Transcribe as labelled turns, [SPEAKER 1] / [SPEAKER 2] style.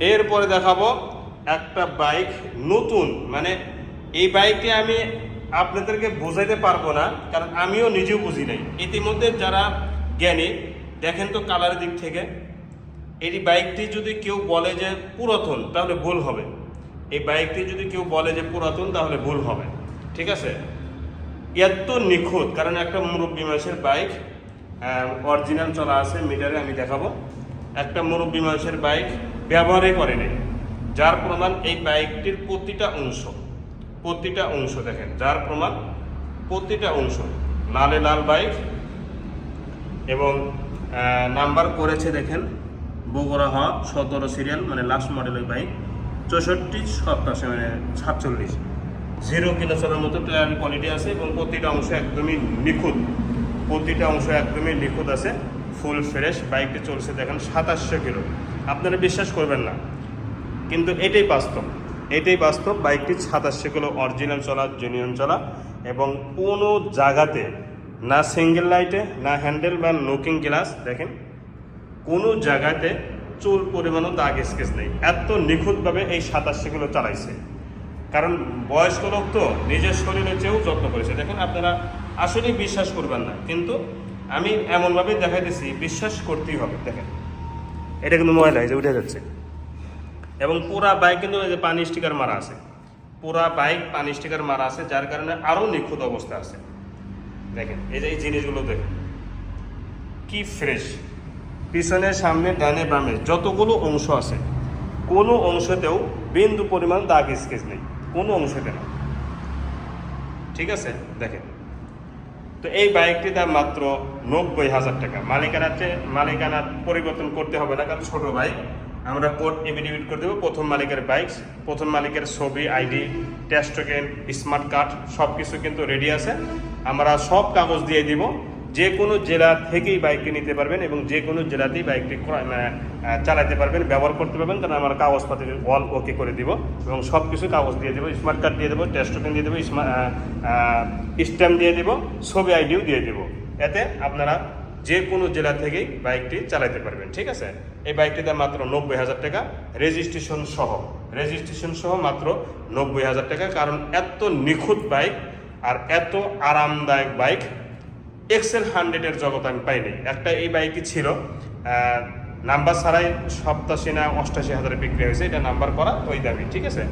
[SPEAKER 1] এরপরে দেখাবো একটা বাইক নতুন। মানে এই বাইকটি আমি আপনাদেরকে বোঝাইতে পারব না, কারণ আমিও নিজেও বুঝি নাই। ইতিমধ্যে যারা জ্ঞানী, দেখেন তো কালারের দিক থেকে। এই বাইকটি যদি কেউ বলে যে পুরাতন, তাহলে ভুল হবে। এই বাইকটি যদি কেউ বলে যে পুরাতন, তাহলে ভুল হবে। ঠিক আছে? এত নিখুঁত, কারণ একটা মুরব্বী মানুষের বাইক অরিজিনাল চলা আছে মিটারে আমি দেখাবো। একটা মুরব্বী মানুষের বাইক ব্যবহারই করেনি যার প্রমাণ এই বাইকটির প্রতিটা অংশ প্রতিটা অংশ দেখেন, যার প্রমাণ প্রতিটা অংশ, লালে লাল বাইক এবং নাম্বার করেছে দেখেন, বগুড়া হওয়া সতেরো সিরিয়াল মানে লাস্ট মডেলের বাইক, চৌষট্টি সপ্তাশে মানে সাতচল্লিশ। জিরো কিলো চলার মতো টায়ার কোয়ালিটি আছে এবং প্রতিটা অংশ একদমই নিখুঁত। প্রতিটা অংশ একদমই নিখুঁত আছে। ফুল ফ্রেশ বাইকটি চলছে দেখেন সাতাশশো কিলো। আপনারা বিশ্বাস করবেন না। কিন্তু এটাই বাস্তব। এটাই বাস্তব, বাইকটি সাতাশশো কিলো অরিজিনাল চলা জেনুইন চলা এবং কোনো জায়গাতে না সিঙ্গেল লাইটে না হ্যান্ডেল বা নোকিং গ্লাস দেখেন, কোনো জায়গাতে চুল পরিমাণও দাগ স্কেচ নেই। এত নিখুঁতভাবে এই সাতাশশো কিলো চালাইছে। কারণ বয়স্ক লোক তো নিজের শরীরের চেয়েও যত্ন করেছে। দেখেন আপনারা আসলেই বিশ্বাস করবেন না। কিন্তু আমি এমনভাবে দেখাইতেছি, বিশ্বাস করতেই হবে, দেখেন। এটা কিন্তু ময়লা, এই যে উঠে যাচ্ছে। এবং পুরা বাইক কিন্তু এই যে পানি স্টিকার মারা আছে। পুরা বাইক পানি স্টিকার মারা আছে, যার কারণে আরও নিখুঁত অবস্থা আছে। দেখেন, এই যে এই জিনিসগুলো দেখেন। কি ফ্রেশ। পিছনে, সামনে, ডানে, বামে, যতগুলো অংশ আছে, কোনো অংশতেও বিন্দু পরিমাণ দাগ স্কেচ নেই। কোনো অংশতে না। ঠিক আছে? দেখেন। তো এই বাইকটির দাম মাত্র নব্বই হাজার টাকা। মালিকানাতে মালিকানা পরিবর্তন করতে হবে না, কারণ ছোট বাইক। আমরা কোড এভিডিভিট করে দেবো, প্রথম মালিকের বাইক, প্রথম মালিকের ছবি, আইডি টেস্ট স্মার্ট কার্ড সব কিছু কিন্তু রেডি আছে। আমরা সব কাগজ দিয়ে দিব। যে কোনো জেলা থেকেই বাইকটি নিতে পারবেন এবং যে কোনো জেলাতেই বাইকটি মানে, চালাতে পারবেন ব্যবহার করতে পারবেন। কারণ আমরা কাগজপাতি অল ওকে করে দিব এবং সব কিছু কাগজ দিয়ে দেবো স্মার্ট কার্ড দিয়ে দেবো টেস্ট টোকেন দিয়ে দেবো স্ট্যাম্প দিয়ে দেবো ছবি আইডিও দিয়ে দেবো। এতে আপনারা যে কোনো জেলা থেকেই বাইকটি চালাতে পারবেন ঠিক আছে? এই বাইকটির দাম মাত্র নব্বই হাজার টাকা রেজিস্ট্রেশন সহ রেজিস্ট্রেশন সহ মাত্র নব্বই হাজার টাকা কারণ এত নিখুঁত বাইক আর এত আরামদায়ক বাইক এক্সেল হান্ড্রেডের জগৎ আমি পাইনি। একটা এই বাইকই ছিল। নাম্বার ছাড়াই সপ্তাশি না অষ্টাশি হাজারে বিক্রি হয়েছে। এটা নাম্বার করা ওই দামি ঠিক আছে?